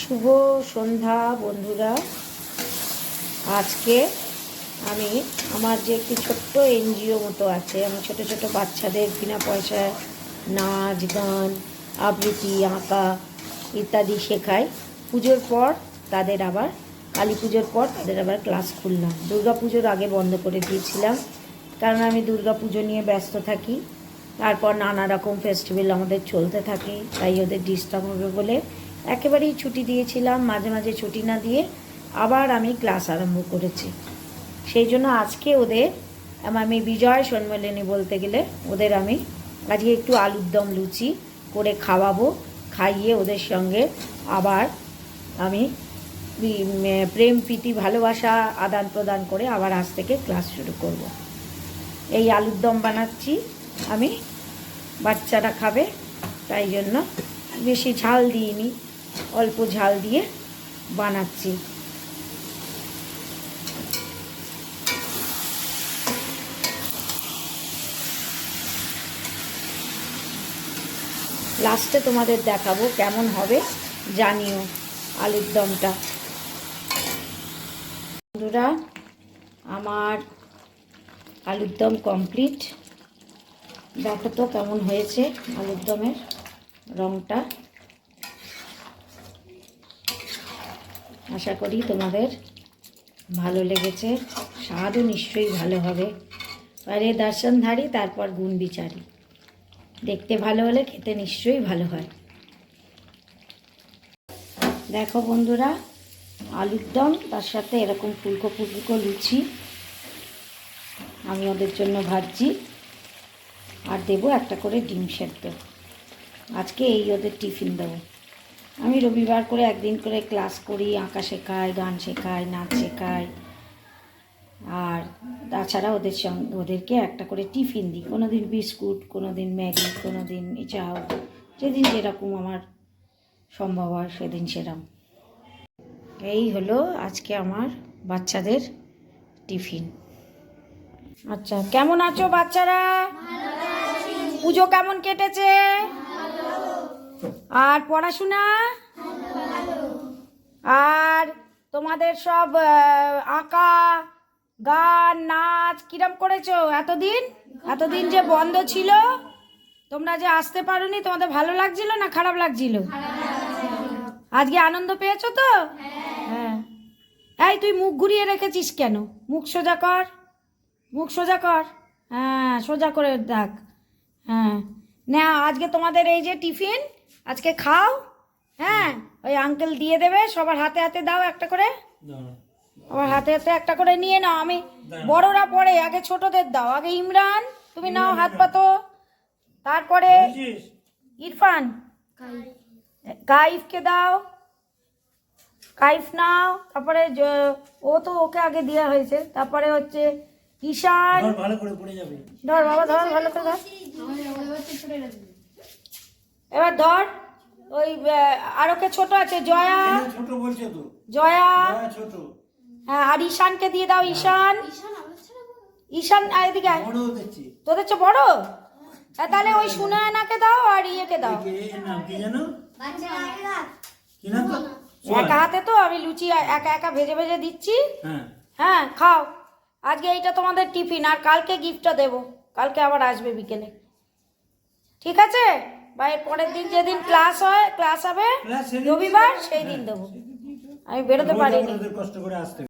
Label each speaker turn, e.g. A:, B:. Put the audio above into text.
A: শুভ সন্ধ্যা, বন্ধুরা। আজকে আমি আমার যে একটি ছোট্ট এনজিও মতো আছে, আমি ছোট ছোট বাচ্চাদের বিনা পয়সায় নাচ, গান, আবৃত্তি, আঁকা ইত্যাদি শেখাই। পুজোর পর তাদের আবার, কালী পুজোর পর তাদের আবার ক্লাস খুললাম। দুর্গা পুজোর আগে বন্ধ করে দিয়েছিলাম, কারণ আমি দুর্গা পুজো নিয়ে ব্যস্ত থাকি। তারপর নানা রকম ফেস্টিভ্যাল আমাদের চলতে থাকে, তাই ওদের ডিস্টার্ব হবে বলে একেবারেই ছুটি দিয়েছিলাম, মাঝে মাঝে ছুটি না দিয়ে আবার আমি ক্লাস আরম্ভ করেছি সেই জন্য আজকে ওদের আম- বিজয় সম্মেলনী বলতে গেলে, ওদের আমি আজকে একটু আলুর দম লুচি করে খাওয়াবো, খাইয়ে ওদের সঙ্গে আবার আমি প্রেম, প্রীতি, ভালোবাসা, আদান প্রদান করে আবার আজ থেকে ক্লাস শুরু করব। এই আলুর দম বানাচ্ছি, আমি বাচ্চারা খাবে, তাই জন্য বেশি ঝাল দিইনি অল্প ঝাল দিয়ে বানাচ্ছি। লাস্টে তোমাদের দেখাবো কেমন হবে, জানিও আলুর দমটা। বন্ধুরা, আমার আলুর দম কমপ্লিট দেখো তো কেমন হয়েছে আলুর দমের রঙটা আশা করি তোমাদের ভালো লেগেছে। স্বাদও নিশ্চয়ই ভালো হবে। আরে দর্শনধারী, তারপর গুণ বিচারি দেখতে ভালো হলে খেতে নিশ্চয়ই ভালো হয়। দেখো বন্ধুরা, আলুর দম, তার সাথে এরকম ফুলকো ফুলকো লুচি আমি ওদের জন্য ভাজছি। আর দেবো একটা করে ডিম সেদ্ধ। আজকে এই ওদের টিফিন দেবো। আমি রবিবার করে একদিন করে ক্লাস করি আঁকা শেখাই গান শেখাই নাচ শেখাই। আর তাছাড়া ওদের সঙ্গে ওদেরকে একটা করে টিফিন দিই। কোনো দিন বিস্কুট কোনো দিন ম্যাগি কোনো দিন চাও। যেদিন যেরকম আমার সম্ভব হয় সেদিন সেরকম এই হলো আজকে আমার বাচ্চাদের টিফিন। আচ্ছা কেমন আছো বাচ্চারা? পুজো কেমন কেটেছে? আর পড়াশোনা? আর তোমাদের সব আঁকা, গান, নাচ কিরম করেছ? এতদিন? এতদিন যে বন্ধ ছিল, তোমরা যে আসতে পারোনি, তোমাদের ভালো লাগছিল না খারাপ লাগছিল? আজকে আনন্দ পেয়েছ তো? হ্যাঁ। এই তুই মুখ ঘুরিয়ে রেখেছিস কেন? মুখ সোজা কর। মুখ সোজা কর। হ্যাঁ সোজা করে দেখ। হ্যাঁ। না, আজকে তোমাদের এই যে টিফিন আজকে খাও হ্যাঁ? ওই আঙ্কেল দিয়ে দেবে সবার হাতে হাতে দাও একটা করে। আমার হাতে হাতে একটা করে নিয়ে নাও। আমি বড়রা পরে আগে ছোটদের দাও। আগে ইমরান তুমি নাও হাত পাতো। তারপরে ইরফান। কাইফকে দাও। কাইফ নাও। তারপরে ও তো ওকে আগে দেওয়া হয়েছে। তারপরে হচ্ছে ঈশান।
B: ভালো করে পড়ে যাবে।
A: ধর বাবা ধর ভালো করে ধর। এবার ধর ওই আর ওকে ছোট আছে? জয়া?
B: ছোট বলছে তো।
A: জয়া?
B: হ্যাঁ ছোট।
A: হ্যাঁ আর ঈশানকে দিয়ে দাও ঈশান। ঈশান আয় এদিকে আয়।
B: বড় দেখছি।
A: তোদের চেয়ে বড়? হ্যাঁ, তাহলে ওই সুনয়নাকে দাও আর ইয়েকে দাও।
B: কি কি
A: একা হাতে তো আমি লুচি একা একা ভেজে ভেজে দিচ্ছি।
B: হ্যাঁ।
A: হ্যাঁ খাও। আজকে এইটা তোমাদের টিফিন আর কালকে গিফটটা দেবো। কালকে আবার আসবে বিকেলে। ঠিক আছে? বা এর পরের দিন যেদিন ক্লাস হয় ক্লাস হবে রবিবার সেই দিন দেবো। আমি বেরোতে পারিনি।
B: কষ্ট করে আসতে